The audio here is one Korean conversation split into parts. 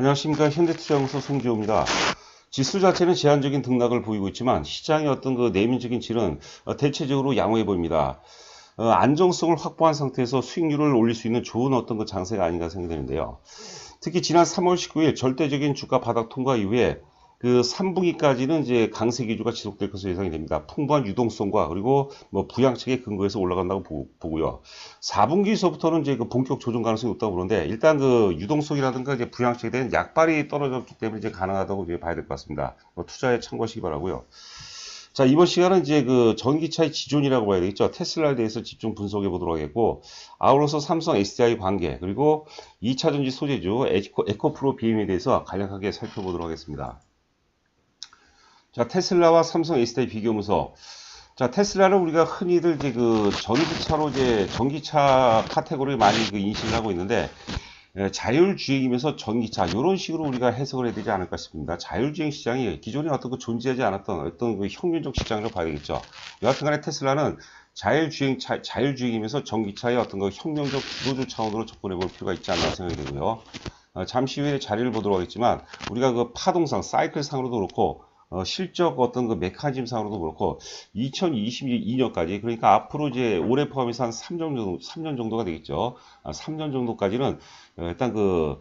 안녕하십니까 현대투자연구소 송지호입니다. 지수 자체는 제한적인 등락을 보이고 있지만 시장의 어떤 그 내면적인 질은 어, 대체적으로 양호해 보입니다. 어, 안정성을 확보한 상태에서 수익률을 올릴 수 있는 좋은 어떤 그 장세가 아닌가 생각되는데요. 특히 지난 3월 19일 절대적인 주가 바닥 통과 이후에 그 3분기까지는 이제 강세 기조가 지속될 것으로 예상이 됩니다. 풍부한 유동성과 그리고 뭐 부양책에 근거해서 올라간다고 보, 고 요 4분기서부터는 이제 그 본격 조정 가능성이 높다고 보는데 일단 그 유동성이라든가 이제 부양책에 대한 약발이 떨어졌기 때문에 이제 가능하다고 이제 봐야 될 것 같습니다. 뭐 투자에 참고하시기 바라고요. 자, 이번 시간은 이제 그 전기차의 지존이라고 봐야 되겠죠. 테슬라에 대해서 집중 분석해 보도록 하겠고, 아울러서 삼성 SDI 관계, 그리고 2차전지 소재주 에코, 에코프로 BM에 대해서 간략하게 살펴보도록 하겠습니다. 자, 테슬라와 삼성 A스타의 비교문서. 자, 테슬라는 우리가 흔히들 이제 그 전기차로 이제 전기차 카테고리 많이 그 인식을 하고 있는데, 예, 자율주행이면서 전기차 이런 식으로 우리가 해석을 해야 되지 않을까 싶습니다. 자율주행 시장이 기존에 어떤 그 존재하지 않았던 어떤 그 혁명적 시장이라고 봐야 되겠죠. 여하튼 간에 테슬라는 자율주행 차, 자율주행이면서 전기차의 어떤 그 혁명적 주도주 차원으로 접근해 볼 필요가 있지 않나 생각이 되고요. 어, 잠시 후에 자리를 보도록 하겠지만 우리가 그 파동상 사이클상으로도 그렇고 어, 실적 어떤 그 메커니즘 상으로도 그렇고 2022년까지 그러니까 앞으로 이제 올해 포함해서 한 3년 정도 3년 정도가 되겠죠. 아, 3년 정도까지는 어, 일단 그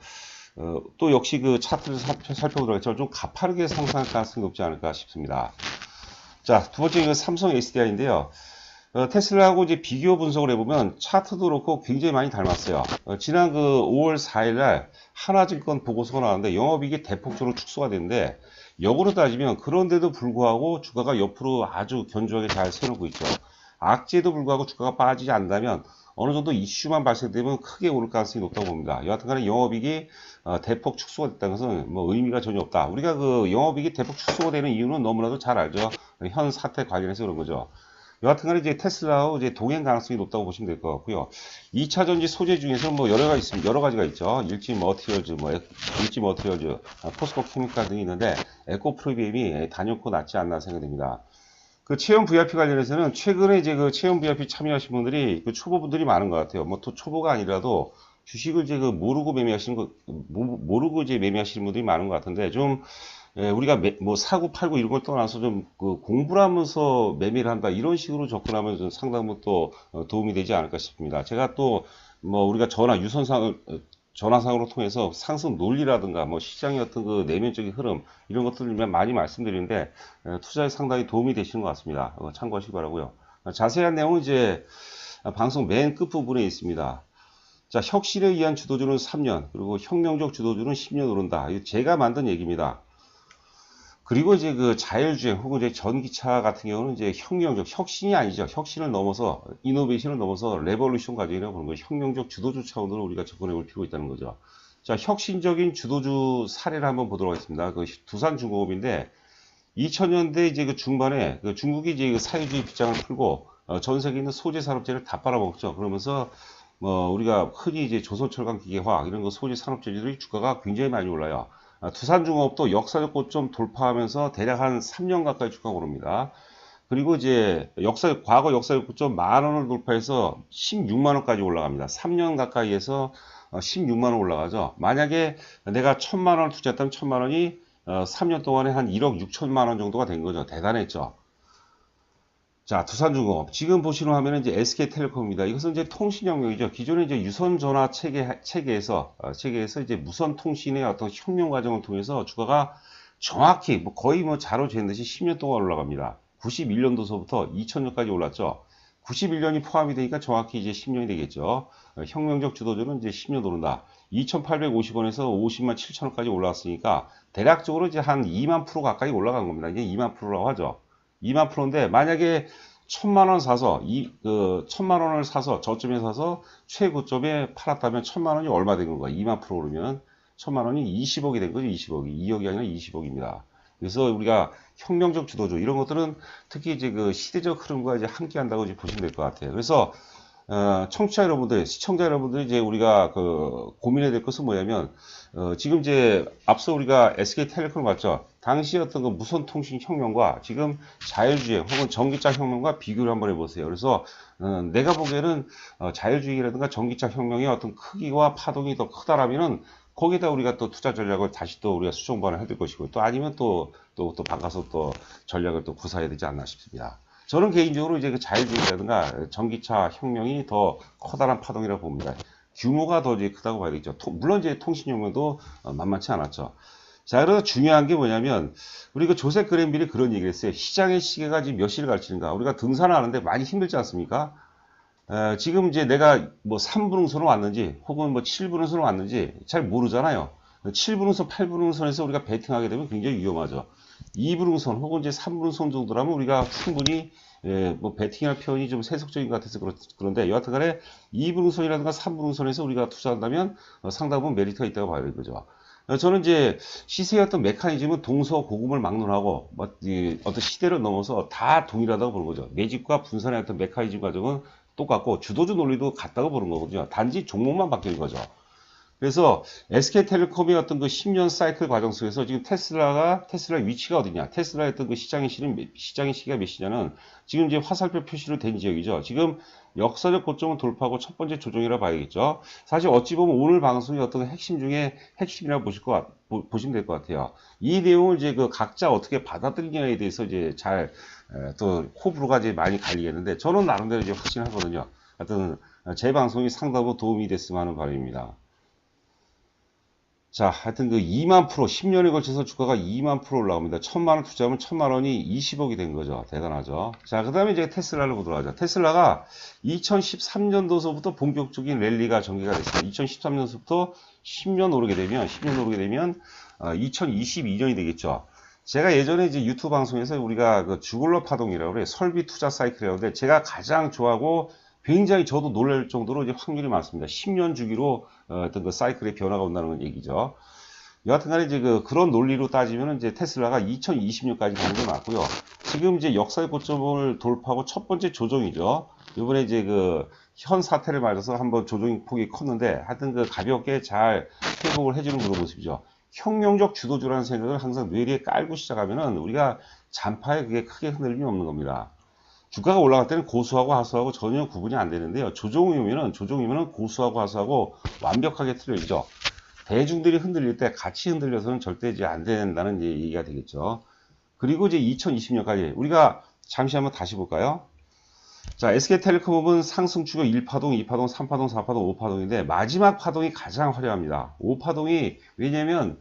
어, 또 역시 그 차트를 살펴보도록 하겠지만 좀 가파르게 상승할 가능성이 높지 않을까 싶습니다. 자, 두 번째 그 삼성 SDI인데요. 어, 테슬라하고 이제 비교 분석을 해보면 차트도 그렇고 굉장히 많이 닮았어요. 어, 지난 그 5월 4일날 하나증권 보고서가 나왔는데 영업이익이 대폭적으로 축소가 됐는데 역으로 따지면 그런데도 불구하고 주가가 옆으로 아주 견조하게 잘 세우고 있죠. 악재에도 불구하고 주가가 빠지지 않는다면 어느 정도 이슈만 발생되면 크게 오를 가능성이 높다고 봅니다. 여하튼간에 영업이익이 어, 대폭 축소가 됐다는 것은 뭐 의미가 전혀 없다. 우리가 그 영업이익이 대폭 축소가 되는 이유는 너무나도 잘 알죠. 현 사태 관련해서 그런 거죠. 여하튼간에 이제 테슬라하고 이제 동행 가능성이 높다고 보시면 될 것 같고요. 2차 전지 소재 중에서 뭐 여러 가지 있습니다. 여러 가지가 있죠. 일지 머티리얼즈, 뭐 일지 머티리얼즈, 아, 포스코 케미칼 등이 있는데 에코 프리비엠이 단연코 낫지 않나 생각됩니다. 그 체험 VIP 관련해서는 최근에 이제 그 체험 VIP 참여하신 분들이 그 초보분들이 많은 것 같아요. 뭐 또 초보가 아니라도 주식을 이제 그 모르고 매매하시는 거 모르고 이제 매매하시는 분들이 많은 것 같은데 좀 예, 우리가 매, 뭐 사고 팔고 이런 걸 떠나서 좀 그 공부를 하면서 매매를 한다 이런 식으로 접근하면 좀 상당히 또 어, 도움이 되지 않을까 싶습니다. 제가 또 뭐 우리가 전화 유선상을 어, 전화상으로 통해서 상승 논리라든가 뭐 시장의 어떤 그 내면적인 흐름 이런 것들을 많이 말씀드리는데 예, 투자에 상당히 도움이 되시는 것 같습니다. 어, 참고하시기 바라고요. 자세한 내용은 이제 방송 맨 끝부분에 있습니다. 자, 혁신에 의한 주도주는 3년, 그리고 혁명적 주도주는 10년 오른다. 제가 만든 얘기입니다. 그리고 이제 그 자율주행 혹은 이제 전기차 같은 경우는 이제 혁명적 혁신이 아니죠. 혁신을 넘어서 이노베이션을 넘어서 레볼루션 과정이라고 보는 거죠. 혁명적 주도주 차원으로 우리가 접근해 볼 필요가 있다는 거죠. 자, 혁신적인 주도주 사례를 한번 보도록 하겠습니다. 그 두산중공업인데 2000년대 이제 그 중반에 그 중국이 이제 그 사회주의 빗장을 풀고 어, 전 세계에 있는 소재 산업재를 다 빨아먹죠. 그러면서 뭐 우리가 흔히 이제 조선철강 기계화학 이런 거 소재 산업재들이 주가가 굉장히 많이 올라요. 아, 두산중업도 역사적 고점 돌파하면서 대략 한 3년 가까이 주가가 오릅니다. 그리고 이제 역사 과거 역사적 고점 만 원을 돌파해서 16만 원까지 올라갑니다. 3년 가까이에서 16만 원 올라가죠. 만약에 내가 1천만 원을 투자했다면 1천만 원이 3년 어, 동안에 한 1억 6천만 원 정도가 된 거죠. 대단했죠. 자, 두산중공업. 지금 보시는 화면은 이제 SK텔레콤입니다. 이것은 이제 통신 영역이죠. 기존의 이제 유선 전화 체계, 체계에서, 어, 체계에서 이제 무선 통신의 어떤 혁명 과정을 통해서 주가가 정확히, 뭐 거의 뭐 자로 재는 듯이 10년 동안 올라갑니다. 91년도서부터 2000년까지 올랐죠. 91년이 포함이 되니까 정확히 이제 10년이 되겠죠. 어, 혁명적 주도주는 이제 10년 오른다. 2,850원에서 50만 7천원까지 올라왔으니까 대략적으로 이제 한 2만 프로 가까이 올라간 겁니다. 이게 2만 프로라고 하죠. 2만 프로인데 만약에 천만 원 사서 이 그 천만 원을 사서 저점에 사서 최고점에 팔았다면 천만 원이 얼마 된 건가? 2만 프로 오르면 천만 원이 20억이 된 거죠. 20억이 2억이 아니라 20억입니다. 그래서 우리가 혁명적 주도주 이런 것들은 특히 이제 그 시대적 흐름과 이제 함께한다고 이제 보시면 될 것 같아요. 그래서 어, 청취자 여러분들, 시청자 여러분들 이제 우리가 그 고민해야 될 것은 뭐냐면 어, 지금 이제 앞서 우리가 SK텔레콤을 봤죠. 당시 어떤 그 무선 통신 혁명과 지금 자율주행 혹은 전기차 혁명과 비교를 한번 해보세요. 그래서 어, 내가 보기에는 어, 자율주행이라든가 전기차 혁명의 어떤 크기와 파동이 더 크다라면은 거기다 우리가 또 투자 전략을 다시 또 우리가 수정 보완을 해야 될 것이고 또 아니면 또 또 또 바꿔서 또 전략을 또 구사해야 되지 않나 싶습니다. 저는 개인적으로 이제 그 자율주행이라든가 전기차 혁명이 더 커다란 파동이라고 봅니다. 규모가 더 이제 크다고 봐야겠죠. 통- 물론 이제 통신혁명도 어, 만만치 않았죠. 자, 그래서 중요한 게 뭐냐면, 우리 그 조셉 그랜빌이 그런 얘기를 했어요. 시장의 시계가 지금 몇 시를 가르치는가. 우리가 등산을 하는데 많이 힘들지 않습니까? 어, 지금 이제 내가 뭐 3분 응선으로 왔는지, 혹은 뭐 7분 응선으로 왔는지 잘 모르잖아요. 7분 응선, 8분 응선에서 우리가 배팅하게 되면 굉장히 위험하죠. 2분 응선 혹은 이제 3분 응선 정도라면 우리가 충분히 예, 뭐 배팅할 표현이 좀 세속적인 것 같아서 그렇, 그런데 여하튼 간에 2분 응선이라든가 3분 응선에서 우리가 투자한다면 어, 상당 부분 메리트가 있다고 봐야 되는 거죠. 어, 저는 이제 시세의 어떤 메커니즘은 동서고금을 막론하고 뭐, 이 어떤 시대를 넘어서 다 동일하다고 보는 거죠. 매집과 분산의 어떤 메커니즘 과정은 똑같고 주도주 논리도 같다고 보는 거거든요. 단지 종목만 바뀌는 거죠. 그래서 SK텔레콤의 어떤 그 10년 사이클 과정 속에서 지금 테슬라가 테슬라의 위치가 어디냐? 테슬라의 어떤 그 시장의 시는 몇- 시장의 시기가 몇 시냐는 지금 이제 화살표 표시로 된 지역이죠. 지금 역사적 고점을 돌파하고 첫 번째 조정이라 봐야겠죠. 사실 어찌 보면 오늘 방송이 어떤 핵심 중에 핵심이라고 보실 것 같, 보, 시면 될 것 같아요. 이 내용을 이제 그 각자 어떻게 받아들이냐에 대해서 이제 잘 또 호불호가 이제 많이 갈리겠는데 저는 나름대로 이제 확신하거든요. 하여튼 제 방송이 상당히 도움이 됐으면 하는 바람입니다. 자, 하여튼 그 2만 프로, 10년에 걸쳐서 주가가 2만 프로 올라옵니다. 1000만 원 투자하면 1000만 원이 20억이 된 거죠. 대단하죠. 자, 그 다음에 이제 테슬라를 보도록 하죠. 테슬라가 2013년도서부터 본격적인 랠리가 전개가 됐습니다. 2013년서부터 10년 오르게 되면, 10년 오르게 되면, 어, 2022년이 되겠죠. 제가 예전에 이제 유튜브 방송에서 우리가 그 주글러 파동이라고 그래요. 설비 투자 사이클이라고 하는데 제가 가장 좋아하고 굉장히 저도 놀랄 정도로 이제 확률이 많습니다. 10년 주기로 어, 어떤 그 사이클의 변화가 온다는 얘기죠. 여하튼 간에 이제 그 그런 논리로 따지면 이제 테슬라가 2020년까지 가는 게 맞고요. 지금 이제 역사의 고점을 돌파하고 첫 번째 조정이죠. 이번에 이제 그 현 사태를 맞아서 한번 조정 폭이 컸는데 하여튼 그 가볍게 잘 회복을 해주는 그런 모습이죠. 혁명적 주도주라는 생각을 항상 뇌리에 깔고 시작하면은 우리가 잔파에 그게 크게 흔들림이 없는 겁니다. 주가가 올라갈 때는 고수하고 하수하고 전혀 구분이 안 되는데요. 조정이 오면은 고수하고 하수하고 완벽하게 틀려지죠. 대중들이 흔들릴 때 같이 흔들려서는 절대 이제 안 된다는 얘기가 되겠죠. 그리고 이제 2020년까지 우리가 잠시 한번 다시 볼까요? 자, SK텔레콤은 상승추가 1파동, 2파동, 3파동, 4파동, 5파동인데 마지막 파동이 가장 화려합니다. 5파동이 왜냐면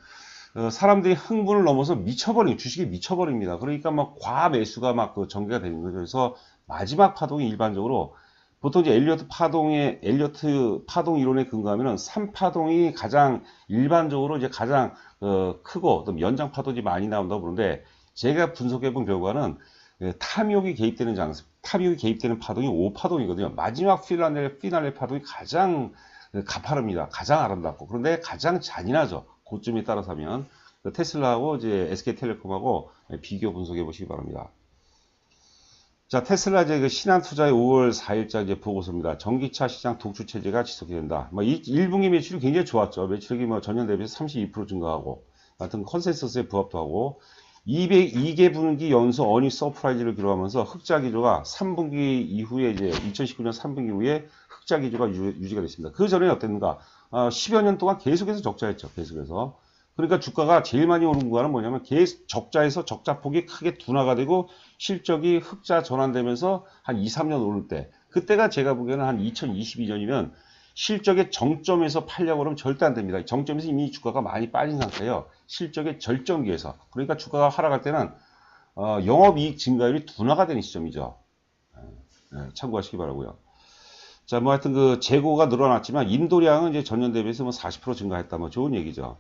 어, 사람들이 흥분을 넘어서 미쳐버린 주식이 미쳐버립니다. 그러니까 막 과매수가 막 그 전개가 되는 거죠. 그래서 마지막 파동이 일반적으로 보통 이제 엘리어트 파동의 엘리어트 파동 이론에 근거하면은 3파동이 가장 일반적으로 이제 가장 어, 크고 또 연장 파동이 많이 나온다고 보는데 제가 분석해 본 결과는 예, 탐욕이 개입되는 장소, 탐욕이 개입되는 파동이 5파동이거든요. 마지막 피날레, 피날레 파동이 가장 그 가파릅니다. 가장 아름답고. 그런데 가장 잔인하죠. 고점에 따라서 하면. 그 테슬라하고 이제 SK텔레콤하고 비교 분석해 보시기 바랍니다. 자, 테슬라 이제 그 신한 투자의 5월 4일자 이제 보고서입니다. 전기차 시장 독주 체제가 지속이 된다. 뭐, 이 1분기 매출이 굉장히 좋았죠. 매출액이 뭐 전년 대비해서 32% 증가하고, 같은 컨센서스에 부합도 하고, 202개 분기 연속 어닝 서프라이즈를 기록하면서 흑자 기조가 3분기 이후에 이제 2019년 3분기 후에 흑자 기조가 유, 지가 됐습니다. 그 전에 어땠는가? 어, 10여 년 동안 계속해서 적자였죠. 계속해서. 그러니까 주가가 제일 많이 오른 구간은 뭐냐면 계속 적자에서 적자 폭이 크게 둔화가 되고 실적이 흑자 전환되면서 한 2, 3년 오를 때 그때가 제가 보기에는 한 2022년이면 실적의 정점에서 팔려고 그러면 절대 안 됩니다. 정점에서 이미 주가가 많이 빠진 상태예요. 실적의 절정기에서. 그러니까 주가가 하락할 때는 어, 영업이익 증가율이 둔화가 되는 시점이죠. 네, 참고하시기 바라고요. 자, 뭐 하여튼 그 재고가 늘어났지만 인도량은 이제 전년 대비해서 뭐 40% 증가했다. 뭐 좋은 얘기죠.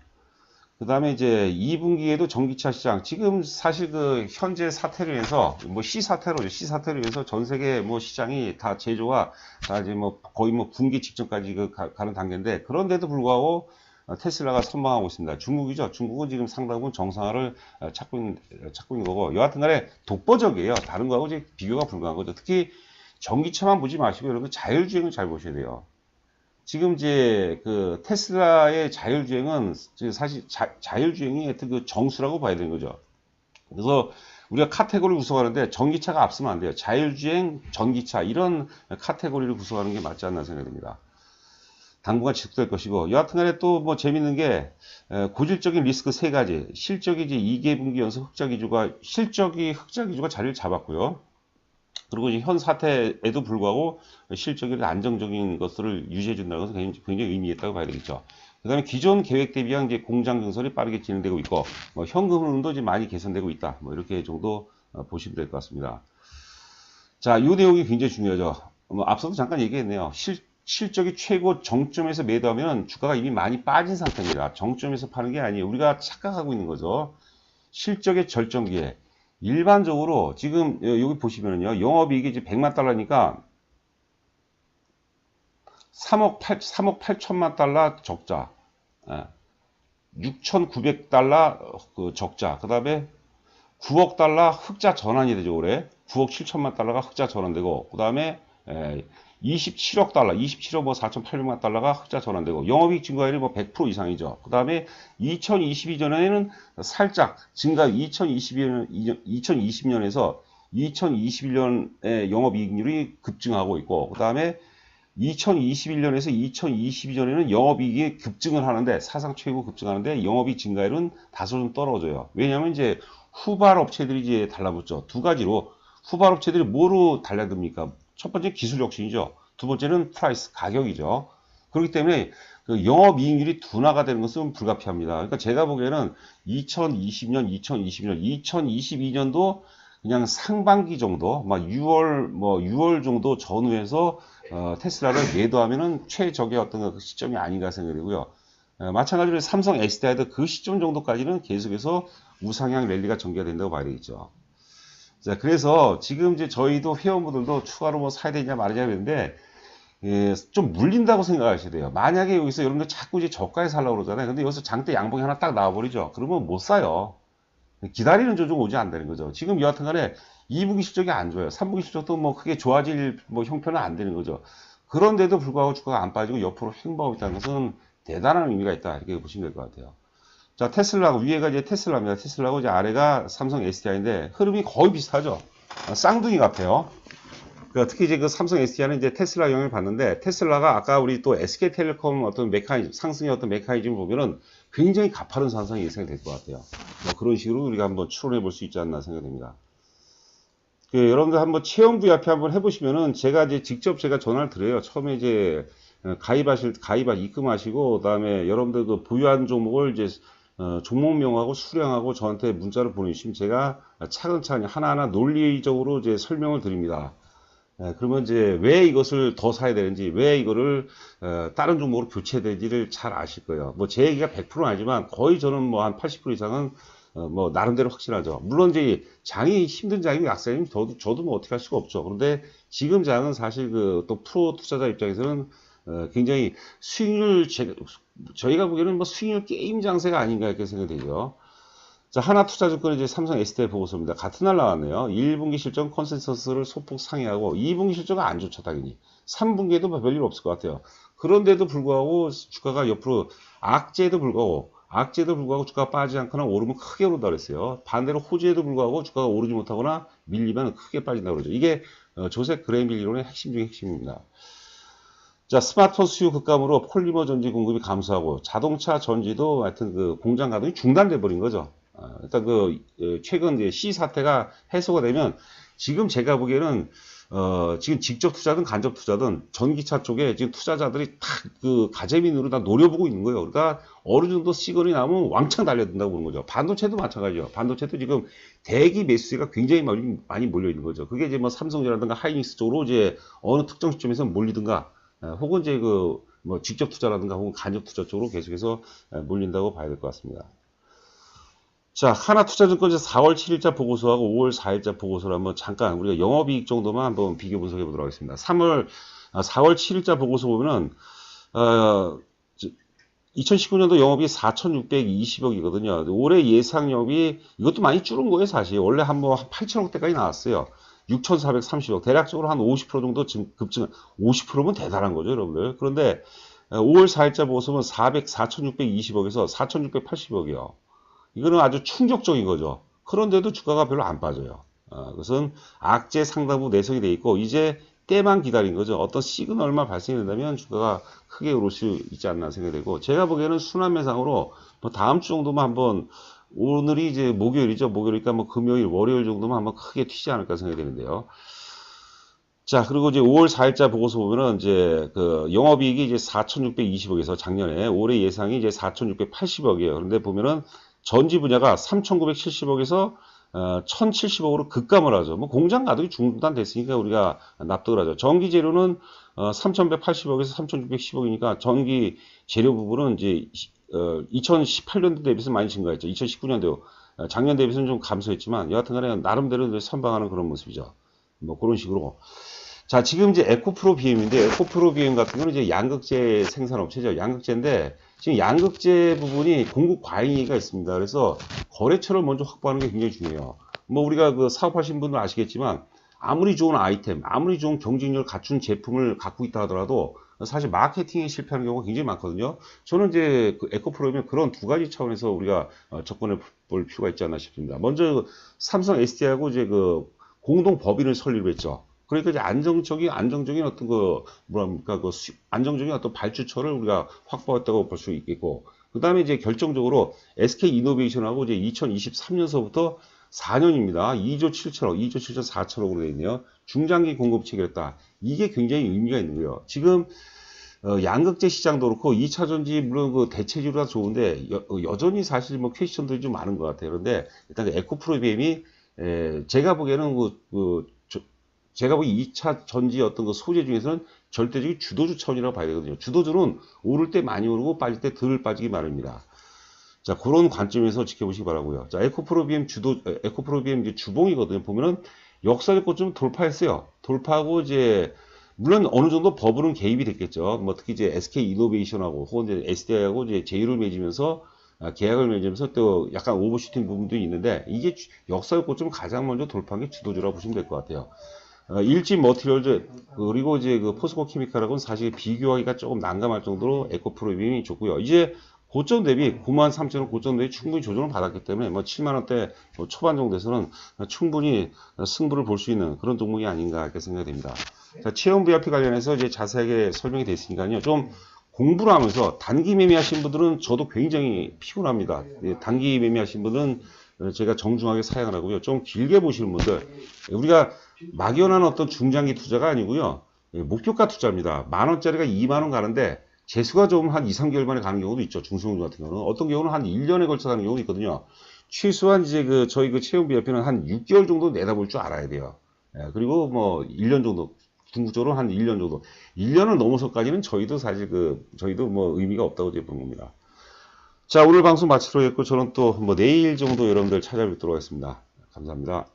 그 다음에 이제 2분기에도 전기차 시장, 지금 사실 그 현재 사태로 인해서, 뭐 C 사태로, C 사태로 인해서 전 세계 뭐 시장이 다 제조가 다 이제 뭐 거의 뭐 분기 직전까지 그 가, 는 단계인데, 그런데도 불구하고 테슬라가 선방하고 있습니다. 중국이죠. 중국은 지금 상당히 정상화를 찾고 있는, 찾고 있는 거고, 여하튼 간에 독보적이에요. 다른 거하고 이제 비교가 불가한 거죠. 특히 전기차만 보지 마시고 여러분 자율주행을 잘 보셔야 돼요. 지금 이제 그 테슬라의 자율주행은 사실 자, 자율주행이 하여튼 그 정수라고 봐야 되는 거죠. 그래서 우리가 카테고리를 구성하는데 전기차가 앞서면 안 돼요. 자율주행, 전기차 이런 카테고리를 구성하는 게 맞지 않나 생각됩니다. 당분간 지속될 것이고 여하튼간에 또 뭐 재밌는 게 에, 고질적인 리스크 세 가지 실적이 이제 2개 분기 연속 흑자 기조가 실적이 흑자 기조가 자리를 잡았고요. 그리고 현 사태에도 불구하고 실적이 안정적인 것들을 유지해 준다는 것은 굉장히, 굉장히 의미 있다고 봐야 되겠죠. 그 다음에 기존 계획 대비한 이제 공장 증설이 빠르게 진행되고 있고, 뭐 현금 흐름도 이제 많이 개선되고 있다. 뭐 이렇게 정도 어, 보시면 될 것 같습니다. 자, 이 내용이 굉장히 중요하죠. 뭐 앞서도 잠깐 얘기했네요. 실, 실적이 최고 정점에서 매도하면 주가가 이미 많이 빠진 상태입니다. 정점에서 파는 게 아니에요. 우리가 착각하고 있는 거죠. 실적의 절정기에 일반적으로 지금 여- 여기 보시면은요. 영업이익이 이제 100만 달러니까 3억 8, 3억 8천만 달러 적자. 예. 6,900달러 그 적자. 그 다음에 9억 달러 흑자 전환이 되죠, 올해. 9억 7천만 달러가 흑자 전환되고, 그 다음에 27억 달러, 27억 뭐 4,800만 달러가 흑자 전환되고, 영업이익 증가율이 뭐 100% 이상이죠. 그 다음에 2022년에는 살짝 증가, 2022년, 2020년에서 2021년에 영업이익률이 급증하고 있고, 그 다음에 2021년에서 2022년에는 영업이익이 급증을 하는데 사상 최고 급증하는데 영업이익 증가율은 다소 좀 떨어져요. 왜냐하면 이제 후발 업체들이 이제 달라붙죠. 두 가지로 후발 업체들이 뭐로 달라듭니까? 첫 번째 기술 혁신이죠. 두 번째는 프라이스 가격이죠. 그렇기 때문에 그 영업이익률이 둔화가 되는 것은 불가피합니다. 그러니까 제가 보기에는 2020년, 2022년, 2022년도 그냥 상반기 정도, 막 6월 뭐 6월 정도 전후에서 어, 테슬라를 매도하면은 최적의 어떤 그 시점이 아닌가 생각되고요. 어, 마찬가지로 삼성 SDI도 그 시점 정도까지는 계속해서 우상향 랠리가 전개가 된다고 봐야 되겠죠. 자, 그래서 지금 이제 저희도 회원분들도 추가로 뭐 사야 되냐 말이냐 그랬는데, 예, 좀 물린다고 생각하셔야 돼요. 만약에 여기서 여러분들 자꾸 이제 저가에 살라고 그러잖아요. 근데 여기서 장대 양봉이 하나 딱 나와버리죠. 그러면 못 사요. 기다리는 조정 오지 않는다는 거죠. 지금 여하튼 간에 2분기 실적이 안 좋아요. 3분기 실적도 뭐 크게 좋아질 뭐 형편은 안 되는 거죠. 그런데도 불구하고 주가가 안 빠지고 옆으로 횡보하고 있다는 것은 대단한 의미가 있다. 이렇게 보시면 될 것 같아요. 자, 테슬라고, 위에가 이제 테슬라입니다. 테슬라고 이제 아래가 삼성 SDI인데 흐름이 거의 비슷하죠. 아, 쌍둥이 같아요. 그 특히 이제 그 삼성 SDI는 이제 테슬라 영향을 받는데 테슬라가 아까 우리 또 SK텔레콤 어떤 메카니즘, 상승의 어떤 메카니즘을 보면은 굉장히 가파른 상승이 예상이 될 것 같아요. 뭐 그런 식으로 우리가 한번 추론해 볼 수 있지 않나 생각됩니다. 그 여러분들 한번 체험 VIP 한번 해보시면은 제가 이제 직접 제가 전화를 드려요. 처음에 이제 어, 가입하실 가입하 입금하시고 그 다음에 여러분들 그 보유한 종목을 이제 어, 종목명하고 수량하고 저한테 문자를 보내주시면 제가 차근차근히 하나하나 논리적으로 이제 설명을 드립니다. 예, 그러면 이제 왜 이것을 더 사야 되는지, 왜 이거를 어, 다른 종목으로 교체해야 되는지를 잘 아실 거예요. 뭐 제 얘기가 100%는 아니지만 거의 저는 뭐 한 80% 이상은 어, 뭐 나름대로 확실하죠. 물론 이제 장이 힘든 장이면 약사님 저도 저도 뭐 어떻게 할 수가 없죠. 그런데 지금 장은 사실 그 또 프로 투자자 입장에서는 어, 굉장히 수익률 제, 저희가 보기에는 뭐 수익률 게임 장세가 아닌가 이렇게 생각되죠. 자, 하나 투자 증권 이제 삼성 SDI 보고서입니다. 같은 날 나왔네요. 1분기 실적 컨센서스를 소폭 상회하고 2분기 실적은 안 좋죠, 당연히. 3분기에도 뭐 별일 없을 것 같아요. 그런데도 불구하고 주가가 옆으로 악재에도 불구하고 악재에도 불구하고 주가가 빠지지 않거나 오르면 크게 오른다 그랬어요. 반대로 호재에도 불구하고 주가가 오르지 못하거나 밀리면 크게 빠진다 그러죠. 이게 어, 조셉 그레임빌 이론의 핵심 중의 핵심입니다. 자, 스마트폰 수요 급감으로 폴리머 전지 공급이 감소하고 자동차 전지도 하여튼 그 공장 가동이 중단돼 버린 거죠. 어, 일단 그 어, 최근 이제 C 사태가 해소가 되면 지금 제가 보기에는 어, 지금 직접 투자든 간접 투자든 전기차 쪽에 지금 투자자들이 다그 가재민으로 다 노려보고 있는 거예요. 그러니까 어느 정도 시건이 나오면 왕창 달려든다고 보는 거죠. 반도체도 마찬가지죠. 반도체도 지금 대기 매수세가 굉장히 많이, 많이 몰려 있는 거죠. 그게 이제 뭐 삼성이라든가 하이닉스 쪽으로 이제 어느 특정 시점에서 몰리든가 어, 혹은 이제 그 뭐 직접 투자라든가 혹은 간접 투자 쪽으로 계속해서 어, 몰린다고 봐야 될 것 같습니다. 자, 하나투자증권에서 4월 7일자 보고서하고 5월 4일자 보고서를 한번 잠깐 우리가 영업이익 정도만 한번 비교 분석해 보도록 하겠습니다. 3월, 아, 4월 7일자 보고서 보면은, 어, 2019년도 영업이 4,620억이거든요. 올해 예상 영업이 이것도 많이 줄은 거예요, 사실. 원래 한번 한 8천억대까지 나왔어요. 6,430억. 대략적으로 한 50% 정도 지금 급증, 50%면 대단한 거죠, 여러분들. 그런데 5월 4일자 보고서는 400, 4,620억에서 4,680억이요. 이거는 아주 충격적인 거죠. 그런데도 주가가 별로 안 빠져요. 어, 그것은 악재 상당부 내성이 돼 있고 이제 때만 기다린 거죠. 어떤 시그널만 발생이 된다면 주가가 크게 오를 수 있지 않나 생각되고 제가 보기에는 순환매상으로 뭐 다음 주 정도만 한번 오늘이 이제 목요일이죠. 목요일이니까 뭐 금요일, 월요일 정도만 한번 크게 튀지 않을까 생각이 되는데요. 자, 그리고 이제 5월 4일자 보고서 보면은 이제 그 영업이익이 이제 4,620억에서 작년에 올해 예상이 이제 4,680억이에요. 그런데 보면은 전지 분야가 3,970억에서 어, 1,070억으로 급감을 하죠. 뭐 공장 가동이 중단됐으니까 우리가 납득을 하죠. 전기 재료는 어, 3,180억에서 3,610억이니까 전기 재료 부분은 이제 어, 2018년도 대비해서 많이 증가했죠. 2019년도 어, 작년 대비해서는 좀 감소했지만 여하튼간에 나름대로 선방하는 그런 모습이죠. 뭐 그런 식으로. 자, 지금 이제 에코프로 BM인데, 에코프로 BM 같은 경우는 이제 양극재 생산업체죠. 양극재인데, 지금 양극재 부분이 공급 과잉이가 있습니다. 그래서 거래처를 먼저 확보하는 게 굉장히 중요해요. 뭐 우리가 그 사업하신 분들 아시겠지만, 아무리 좋은 아이템, 아무리 좋은 경쟁력을 갖춘 제품을 갖고 있다 하더라도 사실 마케팅에 실패하는 경우가 굉장히 많거든요. 저는 이제 그 에코프로면 그런 두 가지 차원에서 우리가 어, 접근해 볼 필요가 있지 않나 싶습니다. 먼저 삼성 SD하고 이제 그 공동 법인을 설립을 했죠. 그러니까 이제 안정적인 안정적인 어떤 그 뭐랍니까 그 수- 안정적인 어떤 발주처를 우리가 확보했다고 볼 수 있겠고 그 다음에 이제 결정적으로 SK 이노베이션하고 이제 2023년서부터 4년입니다. 2조 7천억, 2조 7천 4천억으로 되어 있네요. 중장기 공급 체결했다. 이게 굉장히 의미가 있는 거예요. 지금 어, 양극재 시장도 그렇고 2차 전지 물론 그 대체주가 좋은데 여, 전히 사실 뭐 퀘스천들이 좀 많은 것 같아요. 그런데 일단 그 에코프로비엠이 에, 제가 보기에는 그, 그 저- 제가 보기 2차 전지 어떤 그 소재 중에서는 절대적인 주도주 차원이라고 봐야 되거든요. 주도주는 오를 때 많이 오르고 빠질 때 덜 빠지기 마련입니다. 자, 그런 관점에서 지켜보시기 바라고요. 자, 에코프로비엠 주도, 에, 에코프로비엠 이제 주봉이거든요. 보면은 역사적 고점 돌파했어요. 돌파하고 이제, 물론 어느 정도 버블은 개입이 됐겠죠. 뭐 특히 이제 SK 이노베이션하고 혹은 이제 SDI하고 이제 제휴를 맺으면서 아, 계약을 맺으면서 또 약간 오버슈팅 부분도 있는데 이게 주- 역사적 고점을 가장 먼저 돌파한 게 주도주라고 보시면 될 것 같아요. 어, 일진 머티리얼즈 그리고 이제 그 포스코 케미칼하고는 사실 비교하기가 조금 난감할 정도로 에코프로비엠이 좋고요. 이제 고점 대비 9만 3천 원 고점 대비 충분히 조정을 받았기 때문에 뭐 7만 원대 뭐 초반 정도에서는 충분히 승부를 볼 수 있는 그런 종목이 아닌가 이렇게 생각이 됩니다. 자, 체험 VIP 관련해서 이제 자세하게 설명이 됐으니까요. 좀 공부를 하면서 단기 매매하신 분들은 저도 굉장히 피곤합니다. 예, 단기 매매하신 분은 어, 제가 정중하게 사양을 하고요. 좀 길게 보시는 분들 우리가 막연한 어떤 중장기 투자가 아니고요. 예, 목표가 투자입니다. 만 원짜리가 2만 원 가는데 재수가 좀 한 2, 3개월 만에 가는 경우도 있죠. 중소형주 같은 경우는. 어떤 경우는 한 1년에 걸쳐 가는 경우도 있거든요. 최소한 이제 그 저희 그 채용 비 협회는 한 6개월 정도 내다볼 줄 알아야 돼요. 예, 그리고 뭐 1년 정도 궁극적으로 한 1년 정도. 1년을 넘어서까지는 저희도 사실 그 저희도 뭐 의미가 없다고 이제 보는 겁니다. 자, 오늘 방송 마치도록 했고 저는 또 뭐 내일 정도 여러분들 찾아뵙도록 하겠습니다. 감사합니다.